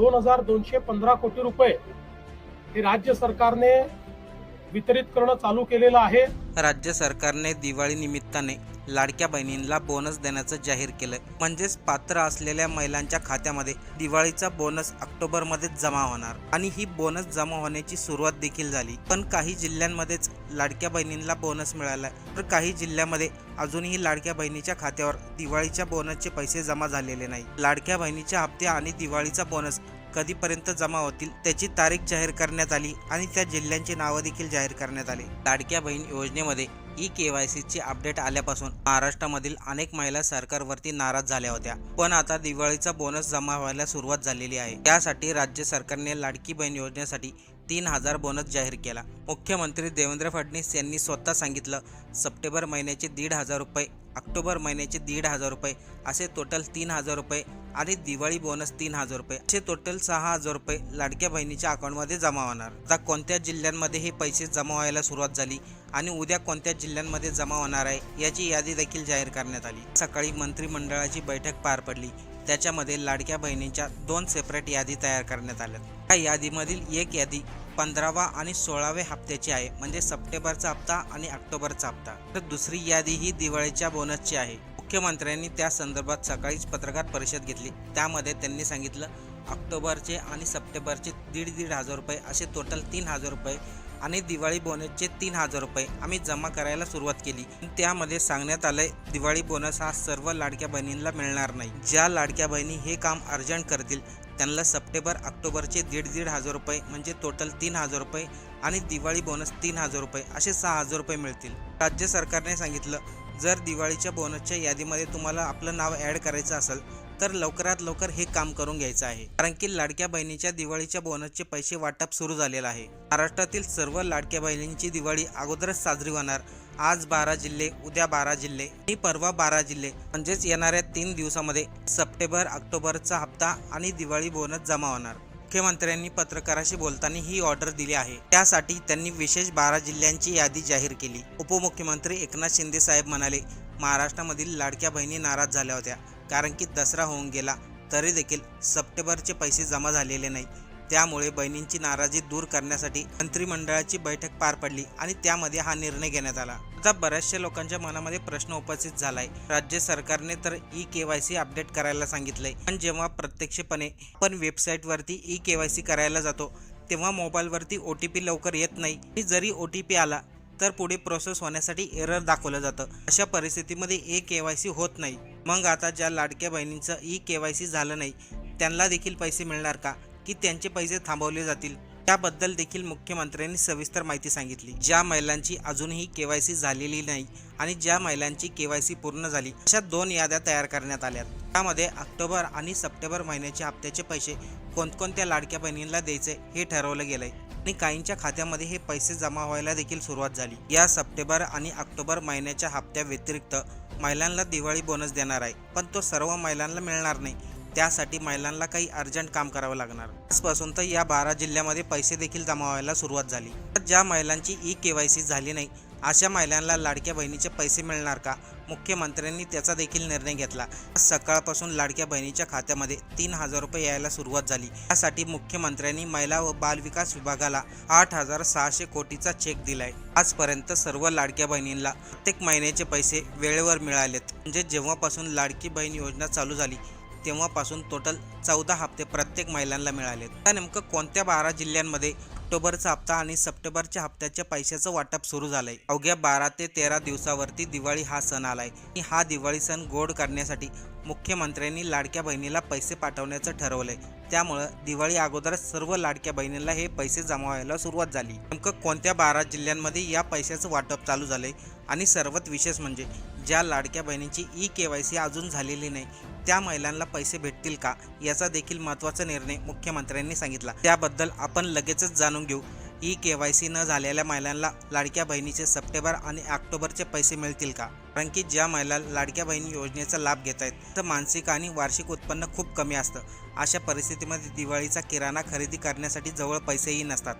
दोन हजार दोनशे पंधरा कोटी रुपये हे राज्य सरकारने वितरित करणं चालू केलेलं आहे. राज्य सरकारने दिवाळी निमित्ताने लाडक्या बहिणींना बोनस देण्याचं जाहीर केलं. म्हणजेच पात्र असलेल्या महिलांच्या खात्यामध्ये दिवाळीचा बोनस ऑक्टोबरमध्येच जमा होणार. आणि ही बोनस जमा होण्याची सुरुवात देखील झाली. पण काही जिल्ह्यांमध्येच लाडक्या बहिणींना बोनस मिळाला. तर काही जिल्ह्यामध्ये अजूनही लाडक्या बहिणीच्या खात्यावर दिवाळीच्या बोनसचे पैसे जमा झालेले नाही. लाडक्या बहिणीच्या हप्ते आणि दिवाळीचा बोनस कधीपर्यंत जमा होतील त्याची तारीख जाहीर करण्यात आली आणि त्या जिल्ह्यांची नावं देखील जाहीर करण्यात आली. लाडक्या बहीण योजनेमध्ये ई के वाय सीची अपडेट आल्यापासून महाराष्ट्रामधील अनेक महिला सरकारवरती नाराज झाल्या होत्या. पण आता दिवाळीचा बोनस जमा व्हायला सुरुवात झालेली आहे. त्यासाठी राज्य सरकारने लाडकी बहीण योजनेसाठी तीन हजार बोनस जाहीर केला. मुख्यमंत्री देवेंद्र फडणवीस यांनी स्वतः सांगितलं सप्टेंबर महिन्याचे दीड हजार रुपये ऑक्टोबर महिन्याचे दीड हजार रुपये असे टोटल तीन हजार रुपये आणि दिवाळी बोनस तीन हजार रुपये असे टोटल सहा हजार रुपये लाडक्या बहिणीच्या अकाउंटमध्ये जमा होणार. आता कोणत्या जिल्ह्यांमध्ये हे पैसे जमा व्हायला सुरुवात झाली आणि उद्या कोणत्या जिल्ह्यांमध्ये जमा होणार आहे याची यादी देखील जाहीर करण्यात आली. सकाळी मंत्रिमंडळाची बैठक पार पडली. त्याच्यामध्ये लाडक्या बहिणींच्या दोन सेपरेट यादी तयार करण्यात आल्या. या यादीमधील एक यादी पंधरावा आणि सोळाव्या हप्त्याची आहे म्हणजे सप्टेंबरचा हप्ता आणि ऑक्टोबरचा हप्ता. तर दुसरी यादी ही दिवाळीच्या बोनसची आहे. मुख्यमंत्र्यांनी त्या संदर्भात सकाळीच पत्रकार परिषद घेतली. त्यामध्ये त्यांनी सांगितलं ऑक्टोबरचे आणि सप्टेंबरचे दीड दीड हजार रुपये असे टोटल तीन हजार रुपये आणि दिवाळी बोनसचे तीन हजार रुपये आम्ही जमा करायला सुरुवात केली. त्यामध्ये सांगण्यात आलंय दिवाळी बोनस हा सर्व लाडक्या बहिणींना मिळणार नाही. ज्या लाडक्या बहिणी हे काम अर्जंट करतील त्यांना सप्टेंबर ऑक्टोबरचे दीड दीड हजार रुपये म्हणजे टोटल तीन हजार रुपये आणि दिवाळी बोनस तीन हजार रुपये असे सहा हजार रुपये मिळतील. राज्य सरकारने सांगितलं जर दिवाळीच्या बोनसच्या यादीमध्ये तुम्हाला आपलं नाव ॲड करायचं असेल तर लवकरात लवकर हे काम करून घ्यायचं आहे. कारण की लाडक्या बहिणीच्या दिवाळीच्या बोनसचे पैसे वाटप सुरू झालेलं आहे. महाराष्ट्रातील सर्व लाडक्या बहिणींची दिवाळी अगोदरच साजरी होणार आज बारा जिल्हे उद्या बारा जिल्हे आणि परवा बारा जिल्हे. म्हणजेच येणाऱ्या तीन दिवसामध्ये सप्टेंबर ऑक्टोबरचा हप्ता आणि दिवाळी बोनस जमा होणार. मुख्यमंत्र्यांनी पत्रकाराशी बोलताना ही ऑर्डर दिली आहे. त्यासाठी त्यांनी विशेष बारा जिल्ह्यांची यादी जाहीर केली. उपमुख्यमंत्री एकनाथ शिंदे साहेब म्हणाले महाराष्ट्रामधील लाडक्या बहिणी नाराज झाल्या होत्या. कारण की दसरा होऊन गेला तरी देखील सप्टेंबरचे पैसे जमा झालेले नाही. त्यामुळे बहिणींची नाराजी दूर करण्यासाठी मंत्रिमंडळाची बैठक पार पडली आणि त्यामध्ये हा निर्णय घेण्यात आला. आता बऱ्याचशा लोकांच्या मनामध्ये प्रश्न उपस्थित झालाय. राज्य सरकारने तर E K Y C update करायला सांगितलंय. पण जेव्हा प्रत्यक्षपणे आपण वेबसाईटवरती ई के वाय सी करायला जातो तेव्हा मोबाईलवरती ओ टी पी लवकर येत नाही. आणि जरी ओ टी पी आला तर पुढे प्रोसेस होण्यासाठी एरर दाखवलं जातं. अशा परिस्थितीमध्ये ए के वाय सी होत नाही. मग आता ज्या लाडक्या बहिणींचं ई के वाय सी झालं नाही त्यांना देखील पैसे मिळणार का? की त्यांचे पैसे थांबवले जातील? त्याबद्दल देखील मुख्यमंत्र्यांनी सविस्तर माहिती सांगितली. ज्या महिलांची अजूनही केवायसी झालेली नाही आणि ज्या महिलांची के वाय सी पूर्ण झाली अशा दोन याद्या तयार करण्यात आल्या त्यामध्ये ऑक्टोबर आणि सप्टेंबर महिन्याच्या हप्त्याचे पैसे कोणकोणत्या लाडक्या बहिणींना द्यायचे हे ठरवलं गेलंय आणि काहींच्या खात्यामध्ये हे पैसे जमा व्हायला देखील सुरुवात झाली. या सप्टेंबर आणि ऑक्टोबर महिन्याच्या हप्त्या व्यतिरिक्त महिलांना दिवाळी बोनस देणार आहे पण तो सर्व महिलांना मिळणार नाही. त्यासाठी महिलांना काही अर्जंट काम करावं लागणार. आजपासून तर या बारा जिल्ह्यामध्ये पैसे देखील जमा व्हायला सुरुवात झाली. तर ज्या महिलांची ई के वाय सी झाली नाही अशा महिलांना लाडक्या बहिणीचे पैसे मिळणार का? मुख्यमंत्र्यांनी त्याचा देखील निर्णय घेतला. सकाळपासून लाडक्या बहिणीच्या खात्यामध्ये तीन हजार रुपये यायला सुरुवात झाली. त्यासाठी मुख्यमंत्र्यांनी महिला व बाल विकास विभागाला आठ हजार सहाशे कोटीचा चेक दिलाय. आजपर्यंत सर्व लाडक्या बहिणींना प्रत्येक महिन्याचे पैसे वेळेवर मिळालेत. म्हणजे जेव्हापासून लाडकी बहीण योजना चालू झाली तेव्हापासून टोटल चौदा हप्ते प्रत्येक महिलांना मिळाले. त्या नेमकं कोणत्या बारा जिल्ह्यांमध्ये ऑक्टोबरचा हप्ता आणि सप्टेंबरच्या हप्त्याच्या पैशाचं वाटप सुरू झालंय? अवघ्या बारा ते तेरा दिवसावरती दिवाळी हा सण आलाय. आणि हा दिवाळी सण गोड करण्यासाठी मुख्यमंत्र्यांनी लाडक्या बहिणीला पैसे पाठवण्याचं ठरवलंय. त्यामुळं दिवाळी अगोदरच सर्व लाडक्या बहिणीला हे पैसे जमा व्हायला सुरुवात झाली. नेमकं कोणत्या बारा जिल्ह्यांमध्ये या पैशाचं वाटप चालू झालंय? आणि सर्वात विशेष म्हणजे ज्या लाडक्या बहिणींची ई के वाय सी अजून झालेली नाही त्या महिलांना पैसे भेटतील का? याचा देखील महत्त्वाचा निर्णय मुख्यमंत्र्यांनी सांगितला. त्याबद्दल आपण लगेचच जाणून घेऊ. ई के वाय सी न झालेल्या महिलांना लाडक्या बहिणीचे सप्टेंबर आणि ऑक्टोबरचे पैसे मिळतील का? कारण की ज्या महिला लाडक्या बहिणी योजनेचा लाभ घेत आहेत तर मानसिक आणि वार्षिक उत्पन्न खूप कमी असतं. अशा परिस्थितीमध्ये दिवाळीचा किराणा खरेदी करण्यासाठी जवळ पैसेही नसतात.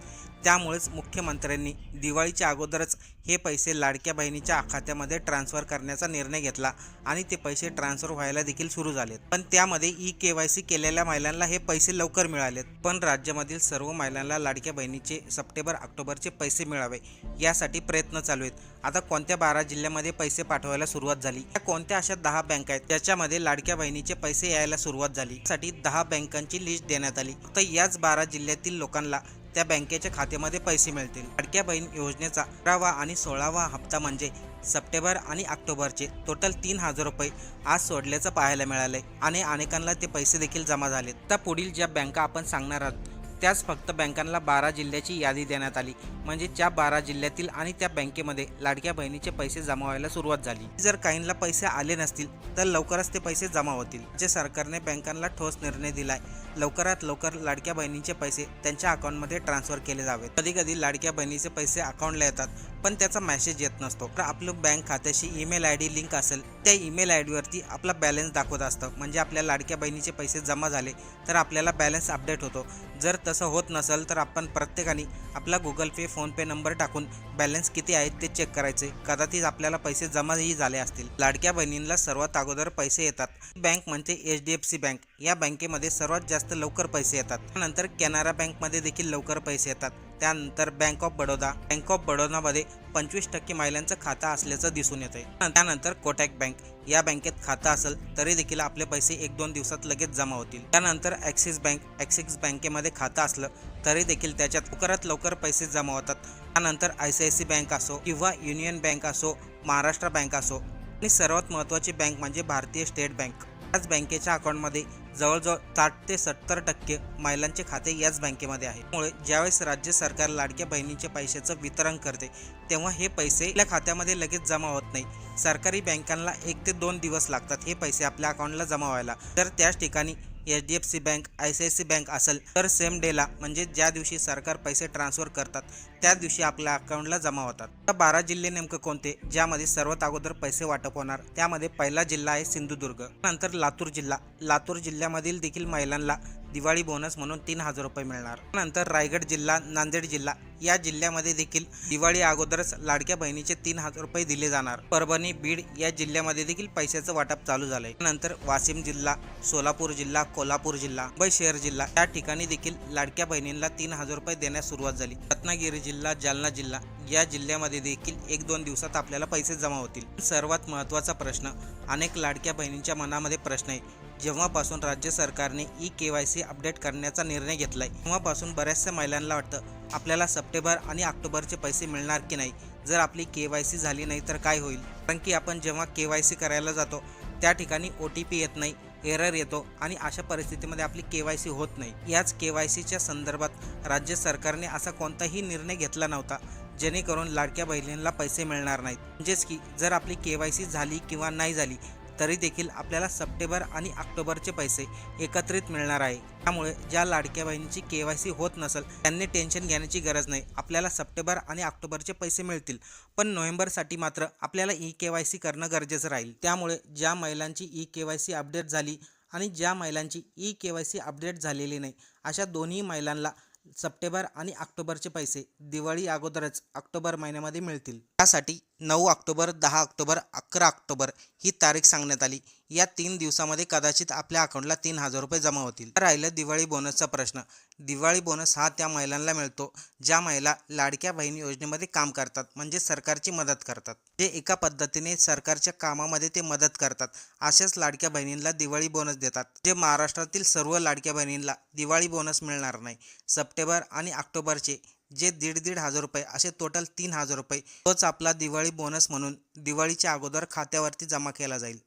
त्यामुळेच मुख्यमंत्र्यांनी दिवाळीच्या अगोदरच हे पैसे लाडक्या बहिणीच्या खात्यामध्ये ट्रान्स्फर करण्याचा निर्णय घेतला आणि ते पैसे ट्रान्स्फर व्हायला देखील सुरू झालेत. पण त्यामध्ये ई के वाय सी केलेल्या महिलांना हे पैसे लवकर मिळालेत. पण राज्यामधील सर्व महिलांना लाडक्या बहिणीचे सप्टेंबर ऑक्टोबरचे पैसे मिळावे यासाठी प्रयत्न चालू आहेत. आता कोणत्या बारा जिल्ह्यामध्ये पैसे पाठ पाठवायला सुरुवात झाली. त्या कोणत्या अशा दहा बँक आहेत? ज्याच्यामध्ये लाडक्या बहिणीचे पैसे यायला सुरुवात झाली. साठी दहा बँकांची लिस्ट देण्यात आली. फक्त याच बारा जिल्ह्यातील लोकांना त्या बँकेच्या खात्यामध्ये पैसे मिळतील. लाडक्या बहीण योजनेचा अकरावा आणि सोळावा हप्ता म्हणजे सप्टेंबर आणि ऑक्टोबरचे टोटल तीन हजार रुपये आज सोडल्याचं पाहायला मिळाले आणि अनेकांना ते पैसे देखील जमा झाले तर पुढील ज्या बँका आपण सांगणार आहोत त्याच फक्त बँकांना बारा जिल्ह्याची यादी देण्यात आली. म्हणजे ज्या बारा जिल्ह्यातील आणि त्या बँकेमध्ये लाडक्या बहिणीचे पैसे जमा व्हायला सुरुवात झाली. जर काहींना पैसे आले नसतील तर लवकरच ते पैसे जमा होतील. जे सरकारने बँकांना ठोस निर्णय दिलाय लवकरात लवकर लाडक्या बहिणीचे पैसे त्यांच्या अकाउंटमध्ये ट्रान्सफर केले जावेत. कधी कधी लाडक्या बहिणीचे पैसे अकाउंटला येतात पण त्याचा मेसेज येत नसतो. तर आपलं बँक खात्याशी ईमेल आय डी लिंक असेल त्या ईमेल आय डीवरती आपला बॅलन्स दाखवत असतं. म्हणजे आपल्या लाडक्या बहिणीचे पैसे जमा झाले तर आपल्याला बॅलन्स अपडेट होतो. जर तसं होत नसेल तर आपण प्रत्येकाने आपला गुगल पे फोनपे नंबर टाकून बॅलन्स किती आहेत ते चेक करायचे. कदाचित आपल्याला पैसे जमाही झाले असतील. लाडक्या बहिणींना सर्वात अगोदर पैसे येतात. बँक म्हणजे H D F C bank. या बँकेमध्ये सर्वात जास्त लवकर पैसे येतात. नंतर कॅनरा बँकमध्ये देखील लवकर पैसे येतात. त्यानंतर bank of Baroda bank of बडोदामध्ये पंचवीस टक्के महिलांचं खातं असल्याचं दिसून येतंय. त्यानंतर कोटॅक बँक या बँकेत खातं असेल तरी देखील आपले पैसे एक दोन दिवसात लगेच जमा होतील. त्यानंतर ॲक्सिस बँक ॲक्सिस बँकेमध्ये खातं असलं तरी देखील त्याच्यात लवकरात लवकर पैसे जमा होतात. त्यानंतर I C I C bank असो किंवा युनियन बँक असो महाराष्ट्र बँक असो आणि सर्वात महत्त्वाची बँक म्हणजे भारतीय स्टेट बँक. याच बँकेच्या अकाउंटमध्ये जवळजवळ साठ ते सत्तर टक्के महिलांचे खाते याच बँकेमध्ये आहे. त्यामुळे ज्यावेळेस राज्य सरकार लाडक्या बहिणींचे पैशाचं वितरण करते तेव्हा हे पैसे आपल्या खात्यामध्ये लगेच जमा होत नाही. सरकारी बँकांना एक ते दोन दिवस लागतात हे पैसे आपल्या अकाउंटला जमा व्हायला. तर त्याच ठिकाणी H D F C bank I C I C bank असेल तर सेम डेला म्हणजे ज्या दिवशी सरकार पैसे ट्रान्सफर करतात त्या दिवशी आपल्या अकाउंटला जमा होतात. तर बारा जिल्हे नेमकं कोणते ज्यामध्ये सर्वात अगोदर पैसे वाटप होणार त्यामध्ये पहिला जिल्हा आहे सिंधुदुर्ग. नंतर लातूर जिल्हा. लातूर जिल्ह्यामधील देखील महिलांना दिवाळी बोनस म्हणून तीन हजार रुपये मिळणार. नंतर रायगड जिल्हा नांदेड जिल्हा या जिल्ह्यामध्ये देखील दिवाळी अगोदरच लाडक्या बहिणीचे तीन हजार रुपये दिले जाणार. परभणी बीड या जिल्ह्यामध्ये देखील पैशाचं वाटप चालू झालंय. नंतर वाशिम जिल्हा सोलापूर जिल्हा कोल्हापूर जिल्हा मुंबई शहर जिल्हा या ठिकाणी देखील लाडक्या बहिणींना तीन हजार रुपये देण्यास सुरुवात झाली. रत्नागिरी जिल्हा जालना जिल्हा या जिल्ह्यामध्ये देखील एक दोन दिवसात आपल्याला पैसे जमा होतील. सर्वात महत्त्वाचा प्रश्न अनेक लाडक्या बहिणींच्या मनामध्ये प्रश्न आहे. जेव्हापासून राज्य सरकारने E K Y C update करण्याचा निर्णय घेतलाय तेव्हापासून बऱ्याचशा महिलांना वाटतं आपल्याला सप्टेंबर आणि ऑक्टोबरचे पैसे मिळणार की नाही? जर आपली के वाय सी झाली नाही तर काय होईल? कारण की आपण जेव्हा के वाय सी करायला जातो त्या ठिकाणी ओ टी पी येत नाही एरर येतो आणि अशा परिस्थितीमध्ये आपली के वाय सी होत नाही. याच के वाय सीच्या संदर्भात राज्य सरकारने असा कोणताही निर्णय घेतला नव्हता जेणेकरून लाडक्या बहिणींना पैसे मिळणार नाहीत. म्हणजेच की जर आपली के वाय सी झाली किंवा नाही झाली तरी देखील आपल्याला सप्टेंबर आणि ऑक्टोबरचे पैसे एकत्रित मिळणार आहे. त्यामुळे ज्या लाडक्या बहिणीची के वाय सी होत नसेल त्यांनी टेन्शन घेण्याची गरज नाही. आपल्याला सप्टेंबर आणि ऑक्टोबरचे पैसे मिळतील पण नोव्हेंबरसाठी मात्र आपल्याला ई के वाय सी करणं गरजेचं राहील. त्यामुळे ज्या महिलांची E K Y C update झाली आणि ज्या महिलांची E K Y C update झालेली नाही अशा दोन्ही महिलांना सप्टेंबर आणि ऑक्टोबरचे पैसे दिवाळी अगोदरच ऑक्टोबर महिन्यामध्ये मिळतील. त्यासाठी नऊ ऑक्टोबर दहा ऑक्टोबर अकरा ऑक्टोबर ही तारीख सांगण्यात आली. या तीन दिवसामध्ये कदाचित आपल्या अकाउंटला तीन हजार रुपये जमा होतील. राहिलं दिवाळी बोनसचा प्रश्न. दिवाळी बोनस हा त्या महिलांना मिळतो ज्या महिला लाडक्या बहीण योजनेमध्ये काम करतात म्हणजे सरकारची मदत करतात. जे एका पद्धतीने सरकारच्या कामामध्ये ते मदत करतात. अशाच लाडक्या बहिणींना दिवाळी बोनस देतात. जे महाराष्ट्रातील सर्व लाडक्या बहिणींना दिवाळी बोनस मिळणार नाही. सप्टेंबर आणि ऑक्टोबरचे जे दीड दीड हजार रुपये असे टोटल तीन हजार रुपये तोच आपला दिवाळी बोनस म्हणून दिवाळीच्या अगोदर खात्यावरती जमा केला जाईल.